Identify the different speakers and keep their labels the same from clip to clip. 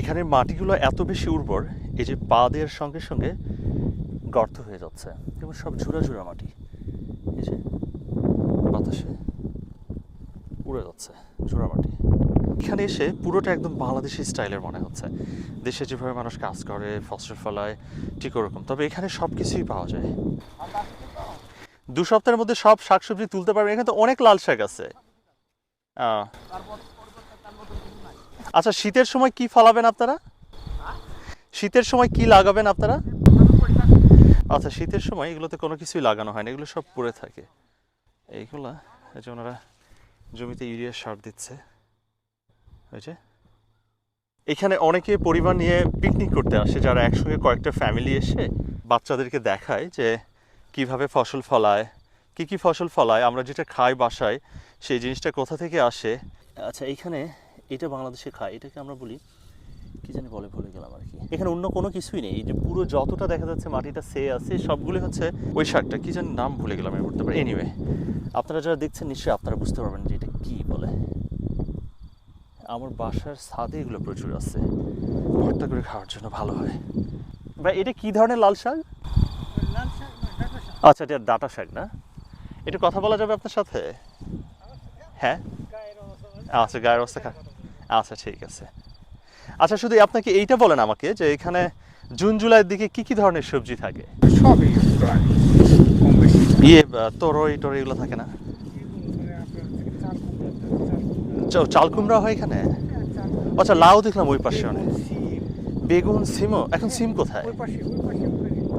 Speaker 1: এখানের মাটিগুলো এত বেশি উর্বর, এই যে পা দেওয়ার সঙ্গে সঙ্গে গর্ত হয়ে যাচ্ছে। এবং সব ঝুরা ঝুরা মাটি। এই যে বাতাসে উড়ে যাচ্ছে ঝুরা মাটি। এখানে এসে পুরোটা একদম বাংলাদেশি স্টাইলের মনে হচ্ছে। দেশে যেভাবে মানুষ কাজ করে ফসল ফলায়, ঠিক ওরকম। তবে এখানে সব কিছুই পাওয়া যায়। দু সপ্তাহের মধ্যে সব শাকসবজি তুলতে পারবেন এখানে তো অনেক লাল শাক আছে। আচ্ছা শীতের সময় কি ফলাবেন আপনারা? শীতের সময় কি লাগাবেন আপনারা? আচ্ছা শীতের সময় এগুলোতে কোনো কিছুই লাগানো হয় না এগুলো সব পড়ে থাকে। এইগুলা, এই যে ওনারা জমিতে ইউরিয়া সার দিচ্ছে। হয়েছে এখানে অনেকে পরিবার নিয়ে পিকনিক করতে আসে, যারা একসঙ্গে কয়েকটা ফ্যামিলি এসে বাচ্চাদেরকে দেখায় যে কীভাবে ফসল ফলায়, কি কি ফসল ফলায়, আমরা যেটা খাই বাসায়, সেই জিনিসটা কোথা থেকে আসে। আচ্ছা এখানে এটা বাংলাদেশে খায় এটাকে আমরা বলি কি জানি বলে ভুলে গেলাম আর কি। এখানে অন্য কোনো কিছুই নেই এই যে পুরো যতটা দেখা যাচ্ছে মাটিটা সে আছে সবগুলি হচ্ছে ওই শাকটা কি জানি নাম ভুলে গেলাম আমি বলতে পারি। এনিওয়ে আপনারা যারা দেখছেন নিশ্চয়ই আপনারা বুঝতে পারবেন যে এটা কী বলে। আমার বাসার ছাদে এগুলো প্রচুর আছে ভর্তা করে খাওয়ার জন্য ভালো হয়। ভাই এটা কি ধরনের লাল শাক? আচ্ছা এটা ডাটা শাক না? এটা কথা বলা যাবে আপনার সাথে? হ্যাঁ? আচ্ছা গায়ের অবস্থা খা আচ্ছা ঠিক আছে। আচ্ছা শুধু আপনাকে এইটা বলেন আমাকে যে এখানে জুন জুলাইয়ের দিকে কি কি ধরনের সবজি থাকে?
Speaker 2: সবই প্রায় কম বেশি।
Speaker 1: ইয়ে তরই টরই এগুলো থাকে না?
Speaker 2: চাল কুমড়া
Speaker 1: হয় এখানে? আচ্ছা লাউ দেখলাম ওই পাশে অনেক। বেগুন সিমও এখন সিম কোথায়?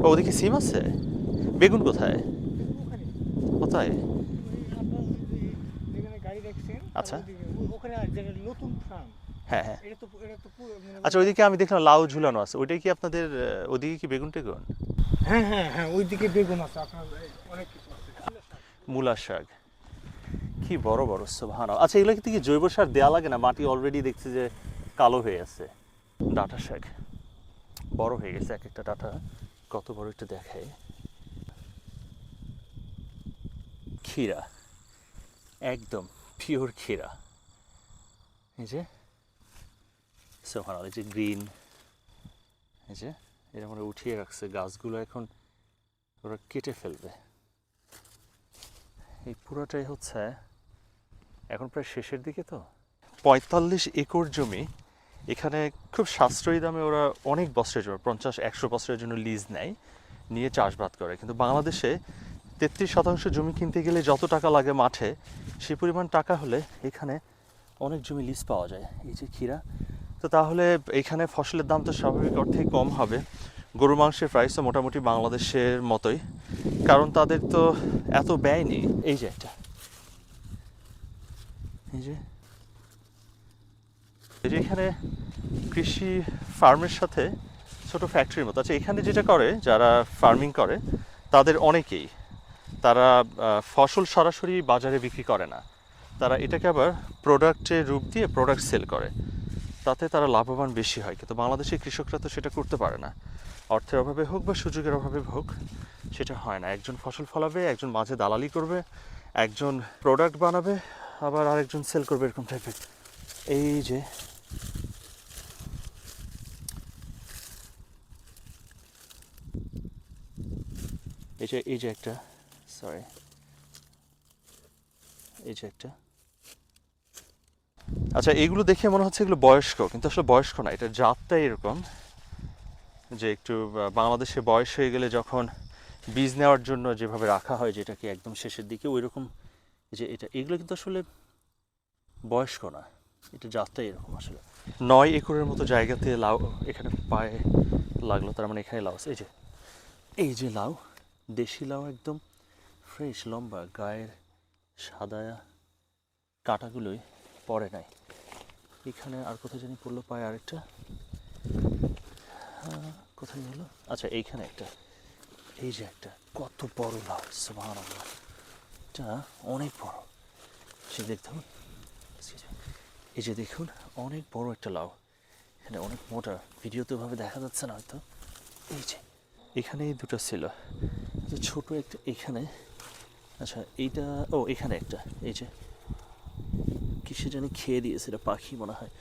Speaker 1: ও, ওদিকে সিম আছে? বেগুন কোথায়? কোথায়
Speaker 2: ওই আপনার যে- যেখানে গাড়ি দেখছেন তার
Speaker 1: আচ্ছা।
Speaker 2: ওখানে নতুন ফার্ম।
Speaker 1: হ্যাঁ হ্যাঁ।
Speaker 2: মানে-
Speaker 1: আচ্ছা ওইদিকে আমি দেখলাম লাউ ঝুলানো আছে। ওইটাই কি আপনাদের ওদিকে কি বেগুন টেগুন?
Speaker 2: হ্যাঁ হ্যাঁ হ্যাঁ ওইদিকে বেগুন আছে আপনার অনেক কিছু আছে।
Speaker 1: মূলা শাক। কি বড় বড় সোভান আচ্ছা এগুলো কি কি জৈব সার দেওয়া লাগে না? মাটি অলরেডি দেখছি যে কালো হয়ে আছে। ডাটা শাক। বড় হয়ে গেছে এক একটা ডাটা। কত বড় একটু দেখায় ক্ষীরা। একদম। পিওর ক্ষীরা। এই যে সোহান এই যে গ্রিন, এই যে, এরকম উঠিয়ে রাখছে। গাছগুলো এখন ওরা কেটে ফেলবে। এই পুরোটাই হচ্ছে এখন প্রায় শেষের দিকে তো। পঁয়তাল্লিশ একর জমি। এখানে খুব সাশ্রয়ী দামে ওরা অনেক বছরের জন্য, পঞ্চাশ, একশো বছরের জন্য লিজ নেয়, নিয়ে চাষবাদ করে। কিন্তু বাংলাদেশে তেত্রিশ শতাংশ জমি কিনতে গেলে যত টাকা লাগে মাঠে, সে পরিমাণ টাকা হলে এখানে অনেক জমি লিজ পাওয়া যায়। এই যে ক্ষীরা, তো তাহলে এখানে ফসলের দাম তো স্বাভাবিক অর্থেই কম হবে। গরু মাংসের প্রাইসও মোটামুটি বাংলাদেশের মতোই, কারণ তাদের তো এত ব্যয় নেই। এই যে একটা। এই যে। এই যে এখানে কৃষি ফার্মের সাথে ছোট ফ্যাক্টরির মতো। আচ্ছা এখানে যেটা করে, যারা ফার্মিং করে, তাদের অনেকেই তারা ফসল সরাসরি বাজারে বিক্রি করে না। তারা এটাকে আবার প্রোডাক্টের রূপ দিয়ে প্রোডাক্ট সেল করে। তাতে তারা লাভবান বেশি হয়। কিন্তু বাংলাদেশের কৃষকরা তো সেটা করতে পারে না। অর্থের অভাবে হোক বা সুযোগের অভাবে হোক, সেটা হয় না। একজন ফসল ফলাবে, একজন মাঝে দালালি করবে, একজন প্রোডাক্ট বানাবে, আবার আরেকজন সেল করবে, এরকম টাইপের এই যে এই যে এই যে একটা সরি এই যে একটা। আচ্ছা এইগুলো দেখে মনে হচ্ছে এগুলো বয়স্ক, কিন্তু আসলে বয়স্ক না, এটা জাতটাই এরকম যে একটু বাংলাদেশে বয়স হয়ে গেলে যখন বীজ নেওয়ার জন্য যেভাবে রাখা হয় যেটাকে একদম শেষের দিকে ওই রকম যে এটা, এগুলো কিন্তু আসলে বয়স্ক না, এটা জাতটাই এরকম আসলে। নয় একরের মতো জায়গাতে লাউ, এখানে পায়ে লাগল, তার মানে এখানে লাউ এই যে এই যে লাউ, দেশি লাউ একদম। ফ্রেশ লম্বা গায়ের সাদা কাঁটাগুলোই পড়ে নাই। এখানে আর কোথায় জানি পড়ল পায়ে আরেকটা। কোথায় হলো আচ্ছা এইখানে একটা। এই যে একটা। কত বড় লাউ সুবহান এটা অনেক বড়। সে দেখতে হবে। এই যে দেখুন, অনেক বড় একটা লাউ। এখানে অনেক মোটা। ভিডিওতে ওভাবে দেখা যাচ্ছে না হয়তো। এই যে এখানে দুটো ছিল। ছোট একটা, এখানে আচ্ছা এইটা ও এখানে একটা এই যে কিসে জানি খেয়ে দিয়েছে এটা পাখি মনে হয়।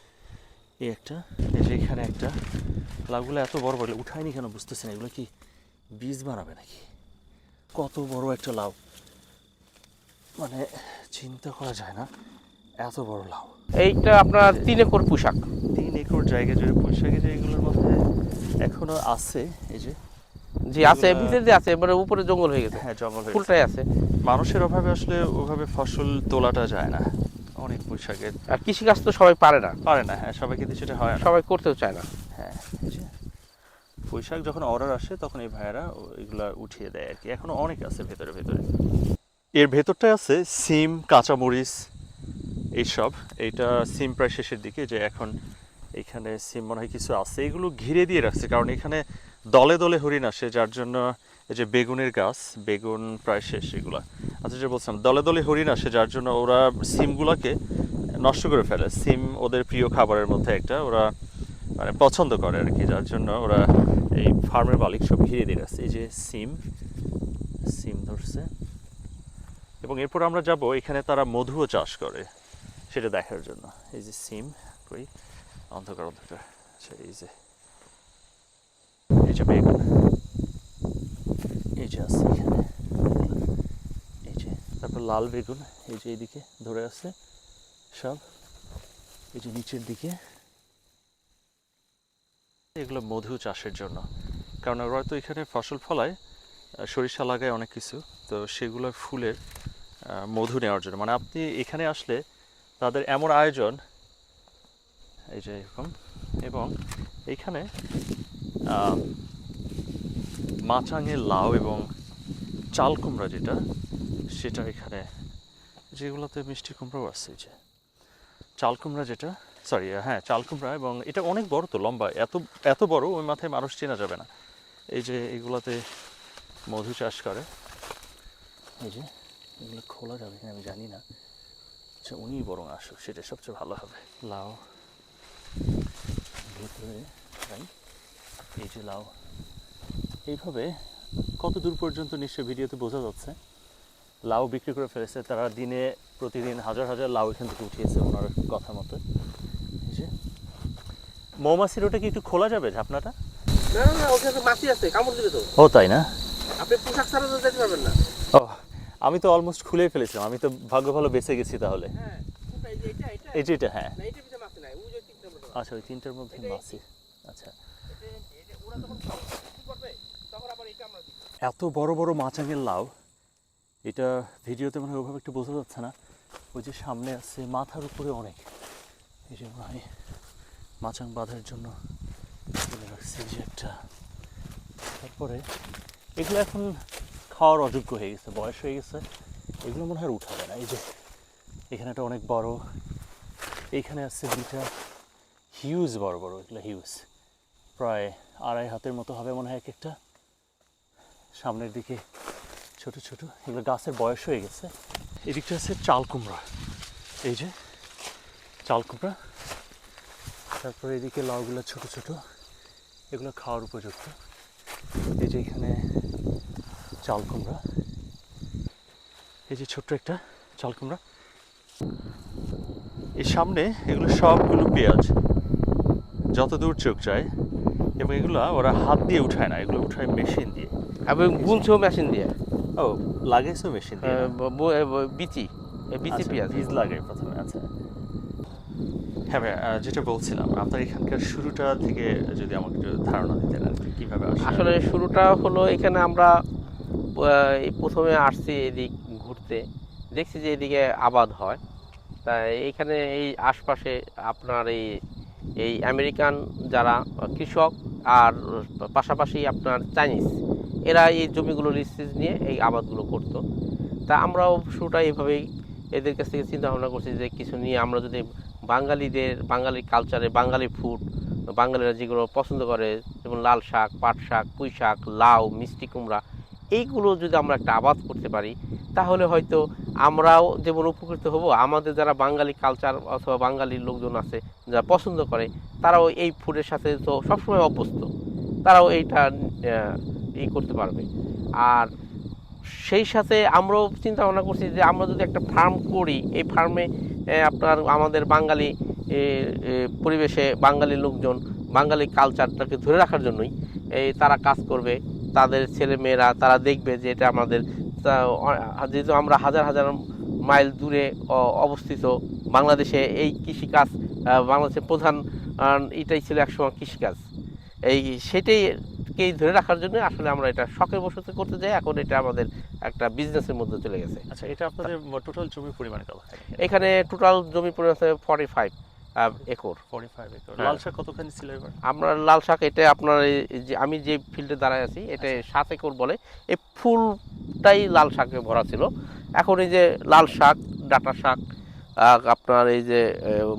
Speaker 1: এই একটা এই যে এখানে একটা লাউগুলো এত বড় বড় উঠায়নি কেন বুঝতেছি না এগুলো কি বীজ বানাবে নাকি? কত বড় একটা লাউ। মানে চিন্তা করা যায় না এত বড় লাউ।
Speaker 3: এইটা আপনার তিন একর পোশাক।
Speaker 1: তিন একর জায়গা জুড়ে পোশাকে যে এগুলোর মধ্যে এখনও আছে এই যে
Speaker 3: যে আছে ভিতরে যে আছে মানে উপরে জঙ্গল হয়ে গেছে।
Speaker 1: হ্যাঁ জঙ্গল হয়ে
Speaker 3: ফুলটাই আছে।
Speaker 1: মানুষের অভাবে আসলে ওভাবে ফসল তোলাটা যায় না। অনেক পোশাকের।
Speaker 3: আর কৃষিকাজ তো সবাই পারে না।
Speaker 1: পারে না হ্যাঁ সবাইকে দিয়ে সেটা হয় না।
Speaker 3: সবাই করতেও চায় না।
Speaker 1: হ্যাঁ এই যখন অর্ডার আসে তখন এই ভাইয়েরা এগুলা উঠিয়ে দেয় আর কি এখনও অনেক আছে ভেতরে ভেতরে। এর ভেতরটায় আছে সিম কাঁচামরিচ এইসব। এইটা সিম প্রায় শেষের দিকে যে এখন এখানে সিম মনে হয় কিছু আছে। এগুলো ঘিরে দিয়ে রাখছে কারণ এখানে দলে দলে হরিণ আসে, যার জন্য এই যে বেগুনের গাছ, বেগুন প্রায় শেষ এগুলা। আচ্ছা যে বলছিলাম, দলে দলে হরিণ আসে, যার জন্য ওরা সিমগুলোকে নষ্ট করে ফেলে। সিম ওদের প্রিয় খাবারের মধ্যে একটা, ওরা মানে পছন্দ করে আর কি, যার জন্য ওরা এই ফার্মের মালিক সব ঘিরে দিয়ে রাখছে এই যে সিম সিম ধরছে। এবং এরপর আমরা যাব, এখানে তারা মধুও চাষ করে, সেটা দেখার জন্য। এই যে সিম অন্ধকার অন্ধকার। আচ্ছা এই যে এই যে বেগুন এই আছে এই যে তারপর লাল বেগুন এই যে এইদিকে ধরে আছে সব। এই যে নিচের দিকে। এগুলো মধু চাষের জন্য। কারণ ওরা তো এখানে ফসল ফলায় সরিষা লাগায় অনেক কিছু। তো সেগুলো ফুলের মধু নেওয়ার জন্য। মানে আপনি এখানে আসলে তাদের এমন আয়োজন, এই যে এরকম, এবং এইখানে আহ, মাচাঙের লাউ এবং চাল কুমড়া যেটা সেটা এখানে যেগুলোতে মিষ্টি কুমড়াও এই যে। চাল কুমড়া যেটা সরি হ্যাঁ চাল কুমড়া এবং এটা অনেক বড় তো লম্বা এত এত বড় ওই মাথায় মানুষ চেনা যাবে না। এই যে এগুলাতে মধু চাষ করে। এই যে এগুলো খোলা যাবে কিনা আমি জানি না। আচ্ছা উনি বরং আসুক সেটা সবচেয়ে ভালো হবে। লাউ ভেতরে? এই যে লাউ। এইভাবে কত দূর পর্যন্ত নিশ্চয়ই ভিডিওতে বোঝা যাচ্ছে লাউ বিক্রি করে ফেলেছে তারা দিনে প্রতিদিন হাজার হাজার লাউ এখান থেকে উঠিয়েছে ওনার কথা মতো। যে মৌমাছির ওটা কি একটু খোলা যাবে ঝাপনাটা?
Speaker 3: না না ওখানে মাছি আছে কামড় দিবে তো।
Speaker 1: ও তাই না?
Speaker 3: আপনি পোশাক ছাড়া তো যেতে পারবেন না।
Speaker 1: ও আমি তো অলমোস্ট খুলেই ফেলেছিলাম আমি তো ভাগ্য ভালো বেঁচে গেছি তাহলে।
Speaker 3: হ্যাঁ
Speaker 1: এই যে এটা হ্যাঁ। আচ্ছা ওই তিনটার মধ্যে মাছি। আচ্ছা
Speaker 3: ওরা যখন কি করবে তখন আবার এটা আমরা দিব
Speaker 1: এত বড় বড় মাচাঙের লাউ, এটা ভিডিওতে মানে ওভাবে একটু বোঝা যাচ্ছে না। ওই যে সামনে আছে মাথার উপরে অনেক। এই যে ভাই, মাচাং বাঁধার জন্য রাখছে যে একটা। তারপরে এগুলো এখন খাওয়ার অযোগ্য হয়ে গেছে, বয়স হয়ে গেছে। এগুলো মনে হয় উঠাবে না। এই যে এখানে একটা অনেক বড় এইখানে আছে দুইটা হিউজ বড় বড়, এগুলো হিউজ প্রায় আড়াই হাতের মতো হবে মনে হয় এক একটা। সামনের দিকে ছোট ছোট, এগুলো গাছের বয়স হয়ে গেছে। এদিকটা আছে চাল কুমড়া। এই যে চাল কুমড়া। তারপরে এদিকে লাউগুলো ছোট ছোট, এগুলো খাওয়ার উপযুক্ত। এই যে এখানে চাল কুমড়া। এই যে ছোট্ট একটা চাল কুমড়া। এই সামনে এগুলো সবগুলো পেঁয়াজ যত দূর চোখ যায়, এবং এগুলো ওরা হাত দিয়ে উঠায় না, এগুলো উঠায় মেশিন দিয়ে।
Speaker 3: এবং বুনছেও মেশিন দিয়ে?
Speaker 1: ও লাগাইছো মেশিন দিয়ে
Speaker 3: বিচি বিচি পেঁয়াজ
Speaker 1: বীজ লাগাই প্রথমে আচ্ছা। হ্যাঁ ভাই যেটা বলছিলাম আপনার এখানকার শুরুটা থেকে যদি আমাকে একটু ধারণা দিতেন আর কি, কীভাবে
Speaker 3: আসলে শুরুটা হলো এখানে আমরা প্রথমে আসছি এদিক ঘুরতে দেখছি যে এদিকে আবাদ হয়। তাই এইখানে এই আশপাশে আপনার এই এই আমেরিকান যারা কৃষক আর পাশাপাশি আপনার চাইনিজ এরা এই জমিগুলো লিস্টেজ নিয়ে এই আবাদগুলো করতো। তা আমরাও শুরুটা এইভাবেই এদের কাছ থেকে চিন্তা ভাবনা করছি যে কিছু নিয়ে আমরা যদি বাঙালিদের, বাঙালি কালচারে বাঙালি ফুড বাঙালিরা যেগুলো পছন্দ করে, যেমন লাল শাক, পাট শাক, পুঁই শাক, লাউ, মিষ্টি কুমড়া, এইগুলো যদি আমরা একটা আবাদ করতে পারি, তাহলে হয়তো আমরাও যেমন উপকৃত হব, আমাদের যারা বাঙালি কালচার অথবা বাঙালির লোকজন আছে যারা পছন্দ করে, তারাও এই ফুডের সাথে তো সবসময় অভ্যস্ত। তারাও এইটা ই করতে পারবে। আর সেই সাথে আমরাও চিন্তা ভাবনা করছি যে আমরা যদি একটা ফার্ম করি, এই ফার্মে আপনার আমাদের বাঙালি পরিবেশে বাঙালি লোকজন, বাঙালি কালচারটাকে ধরে রাখার জন্যই এই তারা কাজ করবে, তাদের ছেলে মেয়েরা তারা দেখবে যে এটা আমাদের যেহেতু আমরা হাজার হাজার মাইল দূরে অবস্থিত বাংলাদেশে এই কৃষিকাজ বাংলাদেশের প্রধান এটাই ছিল একসময় কৃষিকাজ। এই সেটাইকেই ধরে রাখার জন্য আসলে আমরা এটা শখের বসতে করতে যাই। এখন এটা আমাদের একটা বিজনেসের মধ্যে চলে গেছে।
Speaker 1: আচ্ছা এটা আপনাদের টোটাল জমির পরিমাণ কত
Speaker 3: এখানে টোটাল জমি পরিমাণ আছে ফর্টি ফাইভ একর। হ্যাঁ।
Speaker 1: লাল শাক কতখানি ছিল এবার?
Speaker 3: আপনার লাল শাক এটা আপনার যে আমি যে ফিল্ডে দাঁড়ায় আছি এটা সাত একর বলে। এই ফুলটাই লাল শাকে ভরা ছিল। এখন এই যে লাল শাক ডাটা শাক আপনার এই যে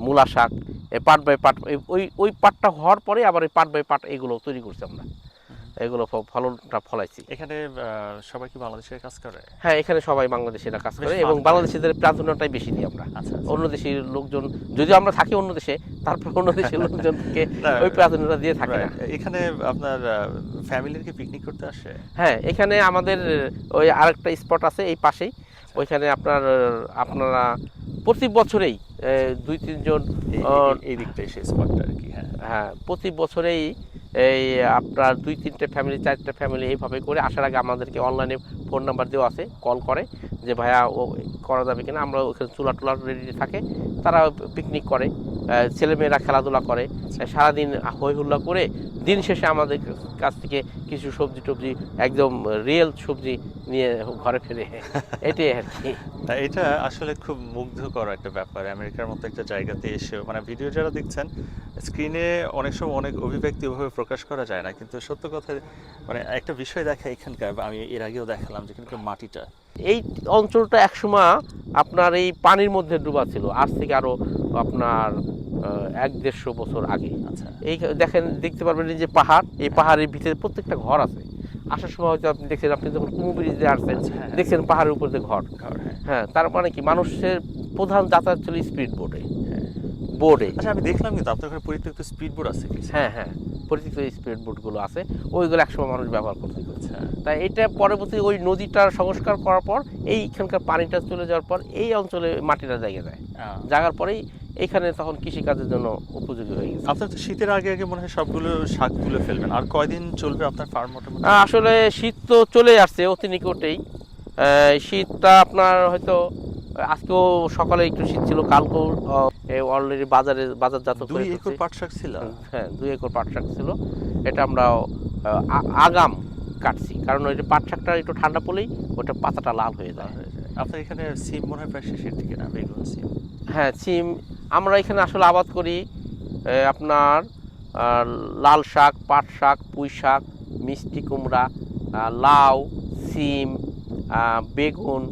Speaker 3: মূলা শাক এই পাট বাই পাট ওই ওই পাটটা হওয়ার পরে আবার এই পাট বাই পাট এগুলো তৈরি করছি আমরা। এগুলো ফলনটা ফলাইছি।
Speaker 1: এখানে সবাই কি বাংলাদেশের কাজ করে?
Speaker 3: হ্যাঁ এখানে সবাই বাংলাদেশিরা কাজ করে এবং। বাংলাদেশিদের প্রাধান্যটাই বেশি দিই আমরা।
Speaker 1: আচ্ছা আচ্ছা।
Speaker 3: অন্য দেশের লোকজন যদিও আমরা থাকি অন্য দেশে তারপর অন্য দেশের লোকজনকে ওই প্রাধান্যটা দিয়ে থাকি না।
Speaker 1: এখানে আপনার ফ্যামিলির কি পিকনিক করতে আসে?
Speaker 3: হ্যাঁ এখানে আমাদের ওই আরেকটা স্পট আছে এই পাশেই। ওইখানে আপনার আপনারা প্রতি বছরেই দুই তিনজন
Speaker 1: এই- দিকটা সেই স্পটটা আর কি হ্যাঁ।
Speaker 3: হ্যাঁ প্রতি বছরেই এই আপনার দুই, তিনটে ফ্যামিলি চারটে ফ্যামিলি এইভাবে করে আসার আগে আমাদেরকে অনলাইনে ফোন নাম্বার দেওয়া আছে কল করে যে, ভাইয়া, ও করা যাবে কিনা? আমরা ওখানে চুলা টুলা রেডি থাকে, তারা পিকনিক করে। ছেলেমেয়েরা খেলাধুলা করে সারাদিন হই হুল্লা করে দিন শেষে আমাদের কাছ থেকে কিছু সবজি টবজি একদম রিয়েল সবজি নিয়ে ঘরে ফিরে এটাই আর কি।
Speaker 1: তা এটা আসলে খুব মুগ্ধকর একটা ব্যাপার। আমেরিকার মতো একটা জায়গাতে এসে মানে ভিডিও যারা দেখছেন স্ক্রিনে অনেক সময় অনেক অভিব্যক্তি ওভাবে প্রকাশ করা যায় না কিন্তু সত্য কথা মানে একটা বিষয় দেখা এখানকার আমি এর আগেও দেখালাম যে এখানকার মাটিটা।
Speaker 3: এই অঞ্চলটা একসময় আপনার এই পানির মধ্যে ডুবা ছিল। আজ থেকে আরও আপনার এক দেড়শো বছর আগে।
Speaker 1: আচ্ছা।
Speaker 3: এই দেখেন দেখতে পারবেন এই যে পাহাড় এই পাহাড়ের ভিতরে প্রত্যেকটা ঘর আছে। আসার সময় হয়তো আপনি দেখছেন আপনি যখন কুমু ব্রিজে আসছেন
Speaker 1: হ্যাঁ।
Speaker 3: দেখছেন পাহাড়ের উপর দিয়ে ঘর।
Speaker 1: হ্যাঁ।
Speaker 3: হ্যাঁ তার মানে কি? মানুষের প্রধান যাতায়াত ছিল স্পিড বোটে
Speaker 1: হ্যাঁ।
Speaker 3: বোর্ডে
Speaker 1: আচ্ছা আমি দেখলাম কিন্তু আপনার ওখানে পরিত্যক্ত স্পিড বোর্ড আছে
Speaker 3: হ্যাঁ হ্যাঁ। পরিচিত স্পিড বোটগুলো আছে। ওইগুলো একসময় মানুষ ব্যবহার করতে।
Speaker 1: আচ্ছা।
Speaker 3: তাই এটা পরবর্তী ওই নদীটার সংস্কার করার পর এইখানকার পানিটা চলে যাওয়ার পর এই অঞ্চলে মাটিটা জায়গা যায় জাগার পরেই এইখানে তখন কৃষিকাজের জন্য উপযোগী হয়ে গেছে।
Speaker 1: আপনার শীতের আগে আগে মনে হয় সবগুলো শাক তুলে ফেলবেন। আর কয়দিন চলবে আপনার ফার্ম মোটামুটি?
Speaker 3: আসলে শীত তো চলে আসছে অতি নিকটেই। শীতটা আপনার হয়তো আজকেও সকালে একটু শীত ছিল কালকেও অলরেডি বাজারে বাজারজাত
Speaker 1: দুই একর। পাট শাক ছিল?
Speaker 3: হ্যাঁ দুই একর পাট শাক ছিল। এটা আমরা আগাম কাটছি। কারণ ওই যে পাট শাকটা একটু ঠান্ডা পড়লেই ওটা পাতাটা লাল হয়ে যায়।
Speaker 1: আপনার এখানে সিম মনে হয় প্রায় শেষের দিকে না বেগুন সিম?
Speaker 3: হ্যাঁ সিম আমরা এখানে আসলে আবাদ করি আপনার লাল শাক পাট শাক পুঁই শাক মিষ্টি কুমড়া লাউ সিম বেগুন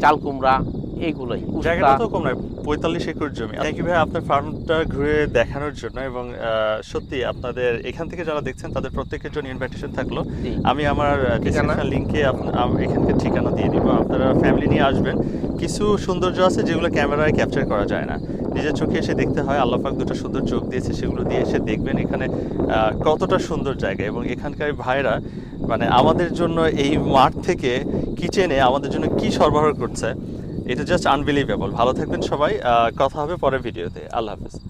Speaker 3: চাল কুমড়া এগুলোই।
Speaker 1: জায়গাটা তো কম নয় পঁয়তাল্লিশ একর জমি। ইউ ভাই আপনার ফার্মটা ঘুরে দেখানোর জন্য এবং সত্যি আপনাদের এখান থেকে যারা দেখছেন তাদের প্রত্যেকের জন্য ইনভাইটেশন থাকল। আমি আমার লিংকে এখানকার ঠিকানা দিয়ে দিব। আপনারা ফ্যামিলি নিয়ে আসবেন। কিছু সৌন্দর্য আছে যেগুলো ক্যামেরায় ক্যাপচার করা যায় না। নিজের চোখে এসে দেখতে হয় আল্লাহ পাক দুটো সুন্দর চোখ দিয়েছে সেগুলো দিয়ে এসে দেখবেন এখানে কতটা সুন্দর জায়গা। এবং এখানকার ভাইরা মানে আমাদের জন্য এই মাঠ থেকে কিচেনে আমাদের জন্য কি সরবরাহ করছে এটা জাস্ট আনবিলিভেবল ভালো থাকবেন সবাই কথা হবে পরের ভিডিওতে। আল্লাহ হাফিজ।